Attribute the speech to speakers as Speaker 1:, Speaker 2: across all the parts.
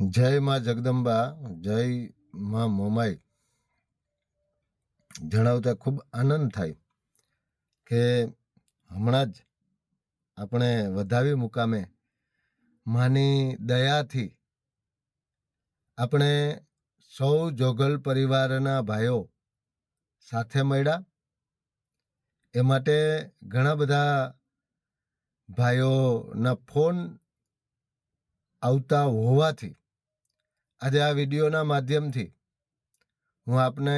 Speaker 1: જય માં જગદંબા, જય માં મોમાઈ. જણાવતા ખૂબ આનંદ થાય કે હમણાં જ આપણે વધાવી મુકામે માની દયાથી આપણે સૌ જોગલ પરિવારના ભાઈઓ સાથે મળ્યા. એ માટે ઘણા બધા ભાઈઓના ફોન આવતા હોવાથી આજે આ વિડીયોના માધ્યમથી હું આપને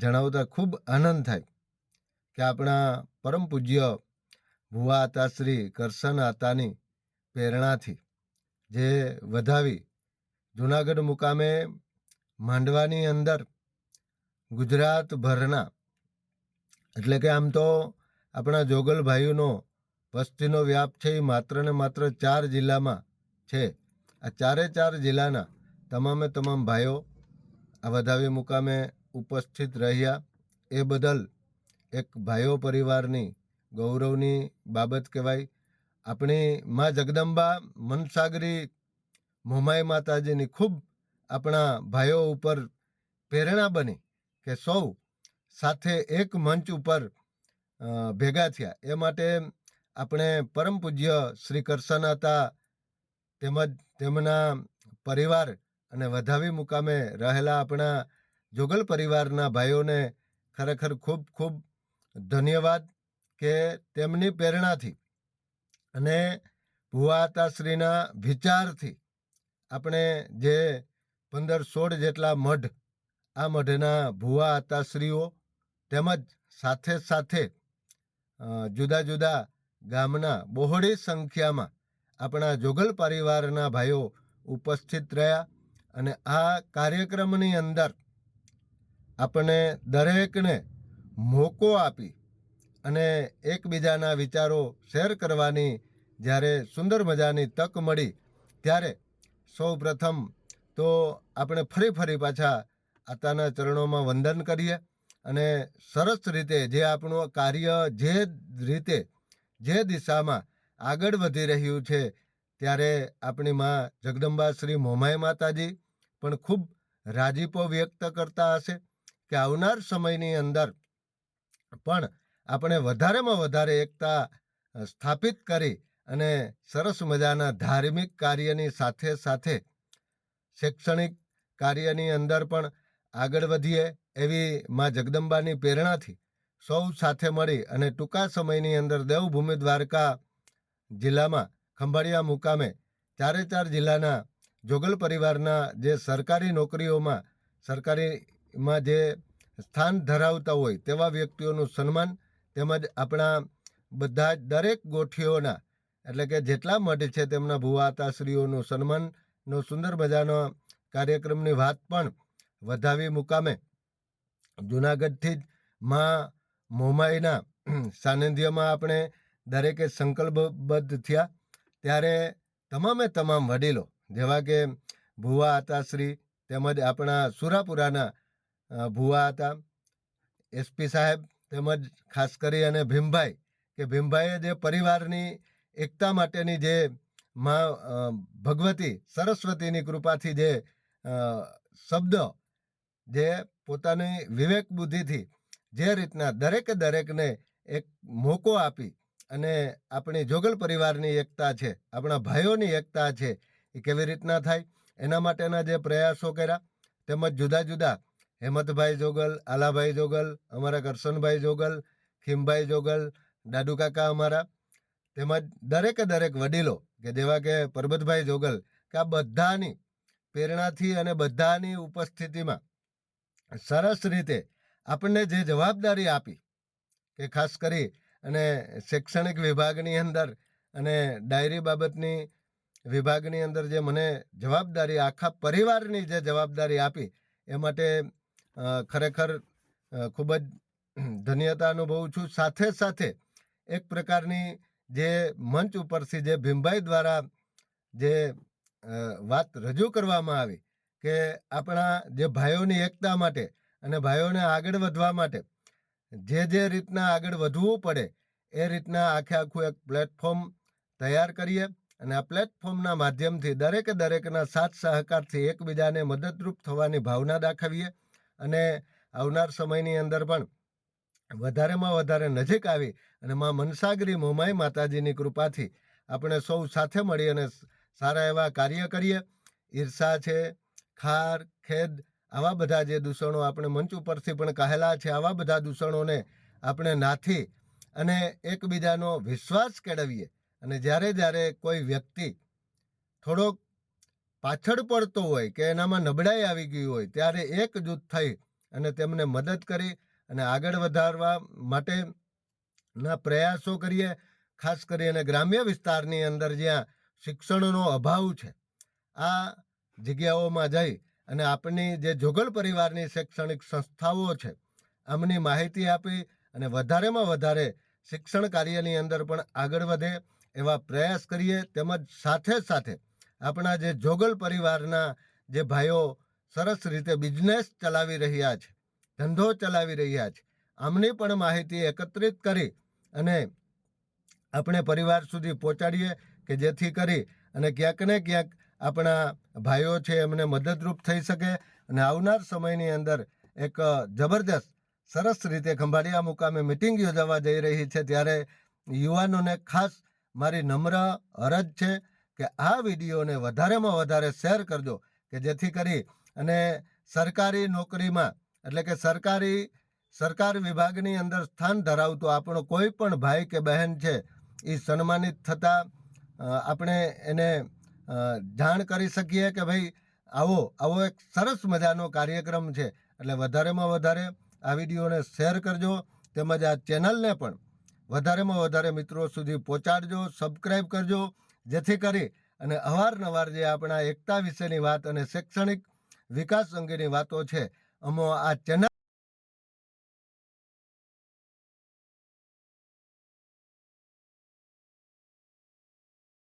Speaker 1: જણાવતા ખૂબ આનંદ થાય કે આપણા પરમ પૂજ્ય ભુવા આતા શ્રી કરશન આતાની પ્રેરણાથી જે વધાવી જુનાગઢ મુકામે માંડવાની અંદર ગુજરાતભરના એટલે કે આમ તો આપણા જોગલ ભાઈઓનો વસ્તીનો વ્યાપ છે એ માત્ર ને માત્ર ચાર જિલ્લામાં છે. આ ચારે ચાર જિલ્લાના તમામે તમામ ભાઈઓ આ વધાવી મુકામે ઉપસ્થિત રહ્યા. એ બદલ એક ભાઈઓ પરિવારની ગૌરવની બાબત કહેવાય. આપણી મા જગદંબા મનસાગરી મોમાઈ માતાજીની ખૂબ આપણા ભાઈઓ ઉપર પ્રેરણા બની કે સૌ સાથે એક મંચ ઉપર ભેગા થયા. એ માટે આપણે પરમ પૂજ્ય શ્રી કરશન તેમજ તેમના પરિવાર અને વધાવી મુકામે રહેલા આપણા જોગલ પરિવારના ભાઈઓને ખરેખર ખૂબ ખૂબ ધન્યવાદ કે તેમની પ્રેરણાથી અને ભુવાતાશ્રીના વિચારથી આપણે જે પંદર સોળ જેટલા મઢ, આ મઢના ભુવા આતાશ્રીઓ તેમજ સાથે સાથે જુદા જુદા ગામના બહોળી સંખ્યામાં આપણા જોગલ પરિવારના ભાઈઓ ઉપસ્થિત રહ્યા અને આ કાર્યક્રમની અંદર આપણે દરેકને મોકો આપી અને એકબીજાના વિચારો શેર કરવાની જ્યારે સુંદર મજાની તક મળી ત્યારે સૌ પ્રથમ તો આપણે ફરી ફરી પાછા આતાના ચરણોમાં વંદન કરીએ અને સરસ રીતે જે આપણું કાર્ય જે રીતે જે દિશામાં આગળ વધી રહ્યું છે ત્યારે આપણી માં જગદંબા શ્રી મોમાય માતાજી પણ ખૂબ રાજીપો વ્યક્ત કરતા હશે કે આવનાર સમયની અંદર પણ આપણે વધારેમાં વધારે એકતા સ્થાપિત કરી અને સરસ મજાના ધાર્મિક કાર્યની સાથે સાથે શૈક્ષણિક કાર્યની અંદર પણ આગળ વધીએ એવી માં જગદંબાની પ્રેરણાથી સૌ સાથે મળી અને ટૂંકા સમયની અંદર દેવભૂમિ દ્વારકા જિલ્લામાં ખંભાળિયા મુકામે ચારે ચાર જિલ્લાના જોગલ પરિવારના જે સરકારી નોકરીઓમાં, સરકારીમાં જે સ્થાન ધરાવતા હોય તેવા વ્યક્તિઓનું સન્માન તેમજ આપણા બધા જ દરેક ગોઠીઓના, એટલે કે જેટલા મઢ છે તેમના ભુવાતાશ્રીઓનું સન્માનનો સુંદર મજાનો કાર્યક્રમની વાત પણ વધાવી મુકામે. જુનાગઢથી જ માં મોમાઈના સાનિધ્યમાં આપણે દરેકે સંકલ્પબદ્ધ થયા. ત્યારે તમામે તમામ વડીલો, જેવા કે ભુવા આતાશ્રી તેમજ આપણા સુરાપુરાના ભુવા હતા એસપી સાહેબ તેમજ ખાસ કરી અને ભીમભાઈ, કે ભીમભાઈએ જે પરિવારની એકતા માટેની જે મા ભગવતી, સરસ્વતીની કૃપાથી જે શબ્દ, જે પોતાની વિવેક બુદ્ધિથી જે રીતના દરેકે દરેકને એક મોકો આપી અને આપણી જોગલ પરિવારની એકતા છે, આપણા ભાઈઓની એકતા છે, એ કેવી રીતના થાય? એના માટેના જે પ્રયાસો કર્યા, તેમજ જુદા જુદા હેમંતભાઈ જોગલ, આલાભાઈ જોગલ, અમારા કરશનભાઈ જોગલ, ખીમભાઈ જોગલ, દાદુ કાકા અમારા, તેમજ દરેકે દરેક વડીલો કે જેવા કે પરબતભાઈ જોગલ, કે આ બધાની પ્રેરણાથી અને બધાની ઉપસ્થિતિમાં સરસ રીતે આપણને જે જવાબદારી આપી, કે ખાસ કરી અને શૈક્ષણિક વિભાગની અંદર અને ડાયરી બાબતની વિભાગની અંદર જે મને જવાબદારી, આખા પરિવારની જે જવાબદારી આપી, એ માટે ખરેખર ખૂબ જ ધન્યતા અનુભવું છું. સાથે સાથે એક પ્રકારની જે મંચ ઉપરથી જે ભીમભાઈ દ્વારા જે વાત રજૂ કરવામાં આવી કે આપણા જે ભાઈઓની એકતા માટે અને ભાઈઓને આગળ વધવા માટે જે જે રીતના આગળ વધવું પડે, એ રીતના આખે આખું એક પ્લેટફોર્મ તૈયાર કરીએ અને આ પ્લેટફોર્મના માધ્યમથી દરેકે દરેકના સાથ સહકારથી એકબીજાને મદદરૂપ થવાની ભાવના દાખવીએ અને આવનાર સમયની અંદર પણ વધારેમાં વધારે નજીક આવી અને માં મનસાગરી મોમાઈ માતાજીની કૃપાથી આપણે સૌ સાથે મળી અને સારા એવા કાર્ય કરીએ. ઈર્ષા છે, ખાર, ખેદ આવા બધા જે દૂષણો આપણે મંચ ઉપરથી પણ કહેલા છે, આવા બધા દૂષણોને આપણે નાથી અને એકબીજાનો વિશ્વાસ કેળવીએ. અને જ્યારે જ્યારે કોઈ વ્યક્તિ થોડોક પાછળ પડતો હોય કે એનામાં નબળાઈ આવી ગઈ હોય, ત્યારે એકજૂથ થઈ અને તેમને મદદ કરી અને આગળ વધારવા માટેના પ્રયાસો કરીએ, ખાસ કરીને ગ્રામ્ય વિસ્તારની અંદર જ્યાં શિક્ષણનો અભાવ છે. આ જગ્યાઓમાં જઈ અને આપની જે જોગલ પરિવારની શૈક્ષણિક સંસ્થાઓ છે આમની માહિતી આપી અને વધારેમાં વધારે શિક્ષણ કાર્યની અંદર પણ આગળ વધે એવા પ્રયાસ કરીએ, તેમજ સાથે સાથે આપણા જે જોગલ પરિવારના જે ભાઈઓ સરસ રીતે બિઝનેસ ચલાવી રહ્યા છે, ધંધો ચલાવી રહ્યા છે આમની પણ માહિતી એકત્રિત કરી અને આપણે પરિવાર સુધી પહોંચાડીએ કે જેથી કરી અને ક્યાંક ને ક્યાંક આપણા ભાઈઓ છે એમને મદદરૂપ થઈ શકે અને આવનાર સમયની અંદર એક જબરદસ્ત સરસ રીતે ખંભાળિયા મુકામે મિટિંગ યોજાવા જઈ રહી છે ત્યારે યુવાનોને ખાસ મારી નમ્ર અરજ છે કે આ વિડીયોને વધારેમાં વધારે શેર કરજો કે જેથી કરી અને સરકારી નોકરીમાં, એટલે કે સરકારી, સરકાર વિભાગની અંદર સ્થાન ધરાવતો આપણો કોઈ પણ ભાઈ કે બહેન છે એ સન્માનિત થતાં આપણે એને જાણ કરી શકીએ કે ભાઈ આવો આવો એક સરસ મજાનો કાર્યક્રમ છે. એટલે વધારેમાં વધારે આ વિડીયોને શેર કરજો તેમજ આ ચેનલને પણ વધારેમાં વધારે મિત્રો સુધી પહોંચાડજો સબસ્ક્રાઈબ કરજો, જેથી કરી અને અવારનવાર જે આપણા એકતા વિશેની વાત અને શૈક્ષણિક વિકાસ અંગેની વાતો છે, અમો આ ચેનલ